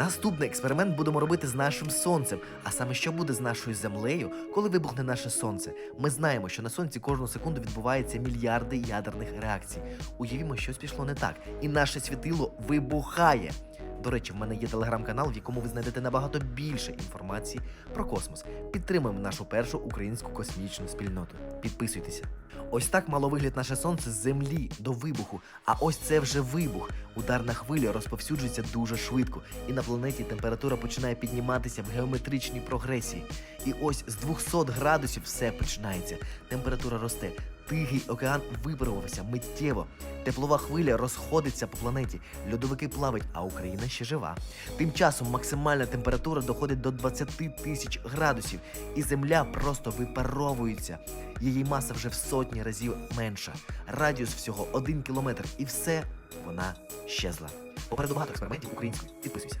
Наступний експеримент будемо робити з нашим сонцем. А саме що буде з нашою землею, коли вибухне наше сонце? Ми знаємо, що на сонці кожну секунду відбувається мільярди ядерних реакцій. Уявімо, щось пішло не так, і наше світило вибухає. До речі, в мене є телеграм-канал, в якому ви знайдете набагато більше інформації про космос. Підтримуємо нашу першу українську космічну спільноту. Підписуйтеся. Ось так мало вигляд наше сонце з землі до вибуху. А ось це вже вибух. Ударна хвиля розповсюджується дуже швидко, і на планеті температура починає підніматися в геометричній прогресії. І ось з 200 градусів все починається. Температура росте. Тихий океан випарувався миттєво. Теплова хвиля розходиться по планеті, льодовики плавають, а Україна ще жива. Тим часом максимальна температура доходить до 20 тисяч градусів, і земля просто випаровується. Її маса вже в сотні разів менша. Радіус всього один кілометр, і все вона щезла. Попереду багато експериментів українською. Підписуйся.